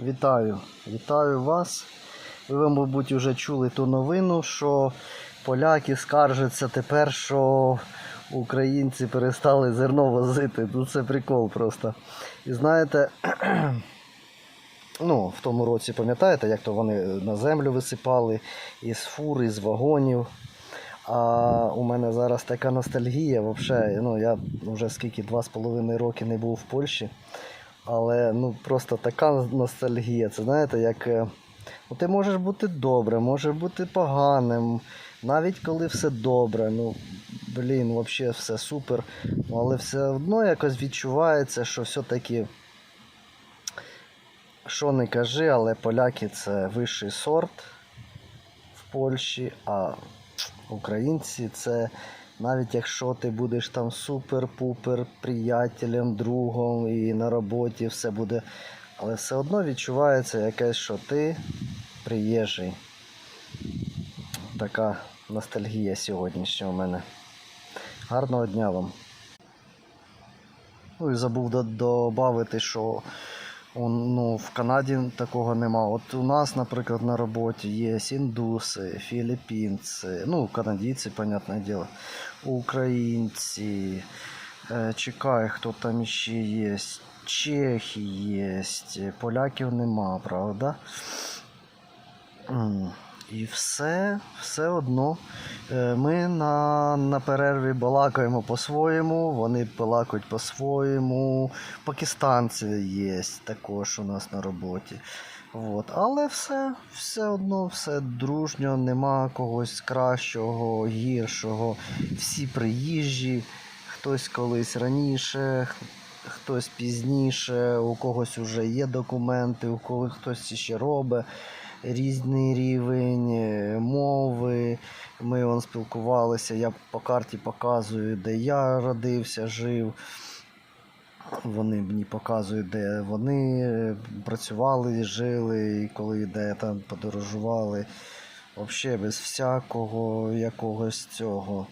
Вітаю, вітаю вас. Ви, мабуть, вже чули ту новину, що поляки скаржаться тепер, що українці перестали зерно возити. Ну це прикол просто. І знаєте, ну, в тому році пам'ятаєте, як то вони на землю висипали із фур, із вагонів. А у мене зараз така ностальгія. Вообще, ну, я вже скільки два з половиною роки не був в Польщі. Але ну просто така ностальгія. Це знаєте, як е, ну, ти можеш бути добре, можеш бути поганим, навіть коли все добре. Ну, блін, взагалі все супер. Ну, але все одно якось відчувається, що все-таки, що не кажи, але поляки це вищий сорт в Польщі, а українці це. Навіть якщо ти будеш там супер-пупер приятелем, другом і на роботі все буде. Але все одно відчувається якесь, що ти приїжджий. Така ностальгія сьогоднішня у мене. Гарного дня вам. Ну і забув додати, що ну, в Канаді такого нема. От у нас, наприклад, на роботі є індуси, філіппінці, ну, канадійці, понятне діло, українці, е, чекай, хто там ще є, чехи є, поляків нема, правда? І все, все одно. Е, Ми на, на перерві балакаємо по-своєму, вони балакають по-своєму. Пакистанці є також у нас на роботі. От. Але все, все одно, все дружньо, нема когось кращого, гіршого. Всі приїжджі, хтось колись раніше, хтось пізніше, у когось вже є документи, у когось хтось ще робить різний рівень е, мови. Ми вон спілкувалися, я по карті показую, де я родився, жив. Вони мені показують, де вони е, працювали, жили, і коли де там подорожували. Взагалі без всякого якогось цього.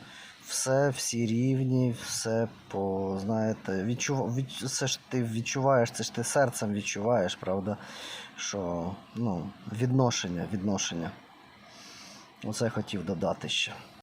Все, всі рівні, все по, знаєте, відчув, від, це ж ти відчуваєш, це ж ти серцем відчуваєш, правда? Що ну, відношення, відношення. Оце хотів додати ще.